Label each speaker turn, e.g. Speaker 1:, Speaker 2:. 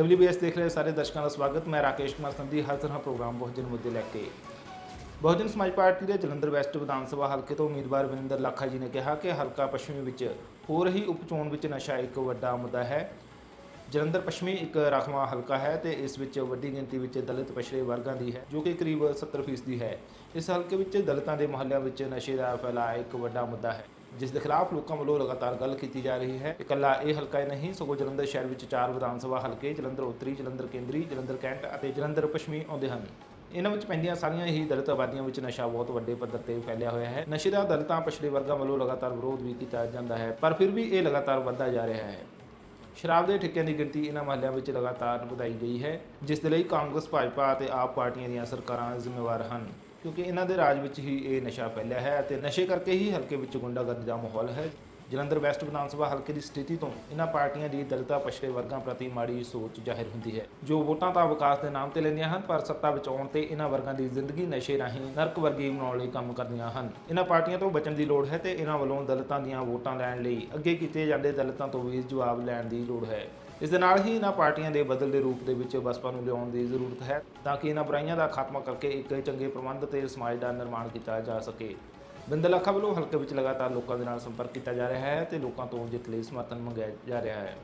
Speaker 1: WBS ਦੇਖ ਰਹੇ ਸਾਰੇ ਦਰਸ਼ਕਾਂ ਦਾ ਸਵਾਗਤ। ਮੈਂ ਰਾਕੇਸ਼ ਕੁਮਾਰ ਸੰਧੀ, ਹਰ ਤਰ੍ਹਾਂ ਪ੍ਰੋਗਰਾਮ ਬਹੁਜਨ ਮੁੱਦੇ ਲੈ ਕੇ। ਬਹੁਜਨ ਸਮਾਜ ਪਾਰਟੀ ਦੇ ਜਲੰਧਰ ਵੈਸਟ ਵਿਧਾਨ ਸਭਾ ਹਲਕੇ ਤੋਂ ਉਮੀਦਵਾਰ ਵਿਨਿੰਦਰ ਲਾਖਾ ਜੀ ਨੇ ਕਿਹਾ ਕਿ ਹਲਕਾ ਪੱਛਮੀ ਵਿੱਚ ਹੋ ਰਹੀ ਉਪਚੋਣ ਵਿੱਚ ਨਸ਼ਾ ਇੱਕ ਵੱਡਾ ਮੁੱਦਾ ਹੈ। ਜਲੰਧਰ ਪੱਛਮੀ ਇੱਕ ਰਾਖਵਾਂ ਹਲਕਾ ਹੈ ਤੇ ਇਸ ਵਿੱਚ ਵੱਡੀ ਗਿਣਤੀ ਵਿੱਚ ਦਲਿਤ ਪਛੜੇ ਵਰਗਾਂ ਦੀ ਹੈ, ਜੋ ਕਿ ਕਰੀਬ 70% ਹੈ। ਇਸ ਹਲਕੇ ਵਿੱਚ ਦਲਿਤਾਂ ਦੇ ਮੁਹੱਲਿਆਂ ਵਿੱਚ ਨਸ਼ੇ ਦਾ ਫੈਲਾਅ ਇੱਕ ਵੱਡਾ ਮੁੱਦਾ ਹੈ। ਜਿਸ ਦੇ ਖਿਲਾਫ ਲੋਕਾਂ ਵੱਲੋਂ ਲਗਾਤਾਰ ਗੱਲ ਕੀਤੀ ਜਾ ਰਹੀ ਹੈ। ਇਕੱਲਾ ਇਹ ਹਲਕਾ ਹੀ ਨਹੀਂ, ਸਗੋਂ ਜਲੰਧਰ ਸ਼ਹਿਰ ਵਿੱਚ ਚਾਰ ਵਿਧਾਨ ਸਭਾ ਹਲਕੇ, ਜਲੰਧਰ ਉੱਤਰੀ, ਜਲੰਧਰ ਕੇਂਦਰੀ, ਜਲੰਧਰ ਕੈਂਟ ਅਤੇ ਜਲੰਧਰ ਪੱਛਮੀ ਆਉਂਦੇ ਹਨ। ਇਹਨਾਂ ਵਿੱਚ ਪੈਂਦੀਆਂ ਸਾਰੀਆਂ ਹੀ ਦਲਿਤ ਆਬਾਦੀਆਂ ਵਿੱਚ ਨਸ਼ਾ ਬਹੁਤ ਵੱਡੇ ਪੱਧਰ ਤੇ ਫੈਲਿਆ ਹੋਇਆ ਹੈ। ਨਸ਼ੇ ਦਾ ਦਲਿਤਾਂ ਪਿਛੜੇ ਵਰਗਾਂ ਵੱਲੋਂ ਲਗਾਤਾਰ ਵਿਰੋਧ ਵੀ ਕੀਤਾ ਜਾਂਦਾ ਹੈ, ਪਰ ਫਿਰ ਵੀ ਇਹ ਲਗਾਤਾਰ ਵੱਧਦਾ ਜਾ ਰਿਹਾ ਹੈ। ਸ਼ਰਾਬ ਦੇ ਠੇਕਿਆਂ ਦੀ ਗਿਣਤੀ ਇਹਨਾਂ ਮਹੱਲਿਆਂ ਵਿੱਚ ਲਗਾਤਾਰ ਵਧਾਈ ਗਈ ਹੈ, ਜਿਸ ਦੇ ਲਈ ਕਾਂਗਰਸ, ਭਾਜਪਾ ਅਤੇ ਆਪ ਪਾਰਟੀਆਂ ਦੀਆਂ ਸਰਕਾਰਾਂ ਜ਼ਿੰਮੇਵਾਰ ਹਨ। ਕਿਉਂਕਿ ਇਹਨਾਂ ਦੇ ਰਾਜ ਵਿੱਚ ਹੀ ਇਹ ਨਸ਼ਾ ਫੈਲਿਆ ਹੈ ਅਤੇ ਨਸ਼ੇ ਕਰਕੇ ਹੀ ਹਲਕੇ ਵਿੱਚ ਗੁੰਡਾਗਰਦੀ ਦਾ ਮਾਹੌਲ ਹੈ। ਜਲੰਧਰ ਵੈਸਟ ਵਿਧਾਨ ਸਭਾ ਹਲਕੇ ਦੀ ਸਥਿਤੀ ਤੋਂ ਇਹਨਾਂ ਪਾਰਟੀਆਂ ਦੀ ਦਲਿਤਾਂ ਪਛੜੇ ਵਰਗਾਂ ਪ੍ਰਤੀ ਮਾੜੀ ਸੋਚ ਜ਼ਾਹਿਰ ਹੁੰਦੀ ਹੈ। ਜੋ ਵੋਟਾਂ ਤਾਂ ਵਿਕਾਸ ਦੇ ਨਾਮ ਤੇ ਲੈਂਦੀਆਂ ਹਨ, ਪਰ ਸੱਤਾ ਵਿੱਚ ਆਉਣ ਤੇ ਇਹਨਾਂ ਵਰਗਾਂ ਦੀ ਜ਼ਿੰਦਗੀ ਨਸ਼ੇ ਰਾਹੀਂ ਨਰਕ ਵਰਗੀ ਬਣਾਉਣ ਲਈ ਕੰਮ ਕਰਦੀਆਂ ਹਨ। ਇਹਨਾਂ ਪਾਰਟੀਆਂ ਤੋਂ ਬਚਣ ਦੀ ਲੋੜ ਹੈ ਤੇ ਇਹਨਾਂ ਵੱਲੋਂ ਦਲਿਤਾਂ ਦੀਆਂ ਵੋਟਾਂ ਲੈਣ ਲਈ ਅੱਗੇ ਕੀਤੇ ਜਾਂਦੇ ਦਲਿਤਾਂ ਤੋਂ ਵੀ ਜਵਾਬ ਲੈਣ ਦੀ ਲੋੜ ਹੈ। ਇਸ ਦੇ ਨਾਲ ਹੀ ਇਹਨਾਂ ਪਾਰਟੀਆਂ ਦੇ ਬਦਲਦੇ ਰੂਪ ਦੇ ਵਿੱਚ ਬਸਪਾ ਨੂੰ ਲਿਆਉਣ ਦੀ ਜ਼ਰੂਰਤ ਹੈ ਤਾਂ ਕਿ ਇਹਨਾਂ ਬੁਰਾਈਆਂ ਦਾ ਖਾਤਮਾ ਕਰਕੇ ਇੱਕ ਚੰਗੇ ਪ੍ਰਬੰਧ ਤੇ ਸਮਾਜ ਦਾ ਨਿਰਮਾਣ ਕੀਤਾ ਜਾ ਸਕੇ। ਬਿੰਦਲ ਅੱਖਾਂ ਵੱਲੋਂ ਹਲਕੇ ਵਿੱਚ ਲਗਾਤਾਰ ਲੋਕਾਂ ਦੇ ਨਾਲ ਸੰਪਰਕ ਕੀਤਾ ਜਾ ਰਿਹਾ ਹੈ ਤੇ ਲੋਕਾਂ ਤੋਂ ਜਿੱਤ ਲਈ ਸਮਰਥਨ ਮੰਗਿਆ ਜਾ ਰਿਹਾ ਹੈ।